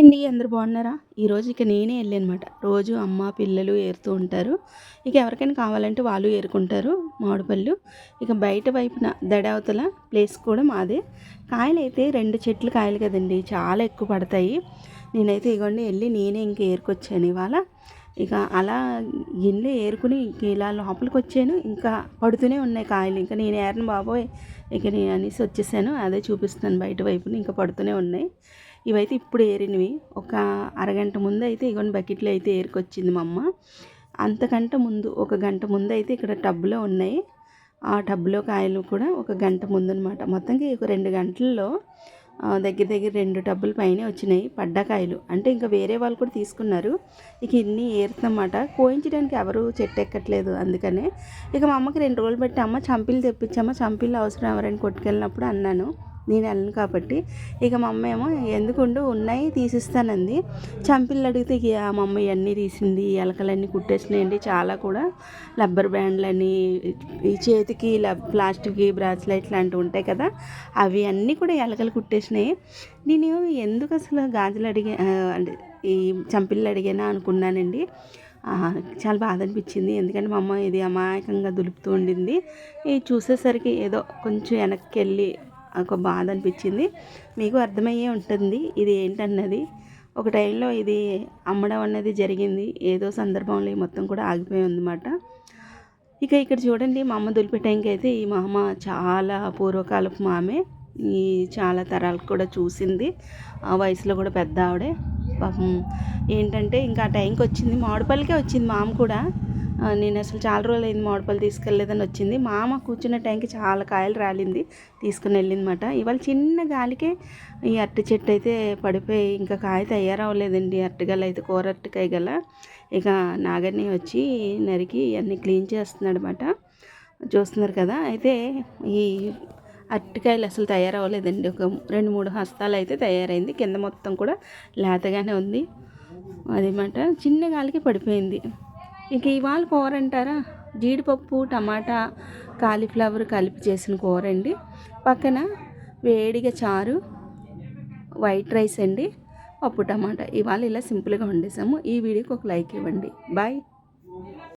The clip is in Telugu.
అండి అందరు బాగున్నారా? ఈరోజు ఇక నేనే వెళ్ళానమాట. రోజు అమ్మ పిల్లలు ఏరుతూ ఉంటారు. ఇక ఎవరికైనా కావాలంటే వాళ్ళు ఏరుకుంటారు మామిడిపళ్ళు. ఇక బయట వైపున దడావతల ప్లేస్ కూడా మాదే. కాయలు అయితే రెండు చెట్లు కాయలు కదండి చాలా ఎక్కువ పడతాయి. నేనైతే ఇగోండి వెళ్ళి నేనే ఇంక ఏరుకొచ్చాను ఇవాళ. ఇక అలా ఇల్లు ఏరుకుని ఇలా లోపలికి వచ్చాను. ఇంకా పడుతూనే ఉన్నాయి కాయలు. ఇంకా నేను ఏరను బాబోయ్. ఇక నేను అనేసి వచ్చేసాను. అదే చూపిస్తాను బయట వైపున. ఇంకా పడుతూనే ఉన్నాయి. ఇవైతే ఇప్పుడు ఏరినవి. ఒక అరగంట ముందు అయితే ఇగోని బకెట్లో అయితే ఏరుకొచ్చింది మా అమ్మ. అంతకంటే ముందు ఒక గంట ముందు అయితే ఇక్కడ టబ్లో ఉన్నాయి. ఆ టబ్లో కాయలు కూడా ఒక గంట ముందు అనమాట మొత్తంకి ఒక రెండు గంటల్లో దగ్గర దగ్గర రెండు టబ్బుల పైనే వచ్చినాయి పడ్డకాయలు అంటే ఇంకా వేరే వాళ్ళు కూడా తీసుకున్నారు. ఇక ఇన్ని ఏరుతామాట కోయించడానికి ఎవరు చెట్టు ఎక్కట్లేదు అందుకనే. ఇక మా అమ్మకి రెండు రోజులు పెట్టి అమ్మ చంపిలు తెప్పించమ్మ చంపిలు అవసరం ఎవరైనా కొట్టుకెళ్ళినప్పుడు అన్నాను. నేను వెళ్ళను కాబట్టి. ఇక మా అమ్మ ఏమో ఎందుకుండు ఉన్నాయి తీసిస్తానంది. చంపిల్లు అడిగితే ఇక మా అమ్మ ఇవన్నీ తీసింది ఎలకలన్నీ కుట్టేసినాయండి చాలా కూడా రబ్బర్ బ్యాండ్లని ఈ చేతికి ప్లాస్టిక్ బ్రాస్లెట్ లాంటివి ఉంటాయి కదా అవి అన్నీ కూడా ఎలకలు కుట్టేసినాయి. నేను ఎందుకు అసలు గాజులు అడిగా అంటే ఈ చంపిల్లు అడిగానా అనుకున్నానండి. చాలా బాధ అనిపించింది. ఎందుకంటే మా అమ్మ ఇది అమాయకంగా దులుపుతూ ఉండింది. ఇది చూసేసరికి ఏదో కొంచెం వెనక్కి వెళ్ళి ఒక బాధ అనిపించింది. మీకు అర్థమయ్యే ఉంటుంది. ఇది ఏంటన్నది? ఒక టైంలో ఇది అమ్మడం అన్నది జరిగింది. ఏదో సందర్భంలో మొత్తం కూడా ఆగిపోయి ఉందన్నమాట. ఇక ఇక్కడ చూడండి మా అమ్మ దులిపే అయితే ఈ మా అమ్మ చాలా పూర్వకాలపు మామే. ఈ చాలా తరాలకు కూడా చూసింది. ఆ వయసులో కూడా పెద్ద ఆవిడే. పాపం ఏంటంటే ఇంకా ఆ టైంకి వచ్చింది. మామిడిపల్లికే వచ్చింది మామ కూడా. నేను అసలు చాలా రోజులు అయింది మామిడిపళ్ళు తీసుకెళ్ళలేదని వచ్చింది. మామ కూర్చున్న టైంకి చాలా కాయలు రాలింది తీసుకుని వెళ్ళిందన్నమాట. ఇవాళ చిన్న గాలికే ఈ అరటి చెట్టు అయితే పడిపోయి ఇంకా కాయ తయారవ్వలేదండి. అరటిగల అయితే కూర అరటికాయ గల. ఇక నాగర్ని వచ్చి నరికి అన్నీ క్లీన్ చేస్తున్నాడు అనమాట చూస్తున్నారు కదా అయితే ఈ అరటికాయలు అసలు తయారవ్వలేదండి. ఒక రెండు మూడు హస్తాలు అయితే తయారైంది. కింద మొత్తం కూడా లేతగానే ఉంది. అదేమాట చిన్న గాలికి పడిపోయింది. ఇంక ఇవాళ కూర అంటారా? జీడిపప్పు టమాటా కాలీఫ్లవర్ కలిపి చేసిన కూర అండి. పక్కన వేడిగా చారు వైట్ రైస్ అండి పప్పు టమాటా. ఇవాళ ఇలా సింపుల్గా వండేసాము. ఈ వీడియోకి ఒక లైక్ ఇవ్వండి. బాయ్.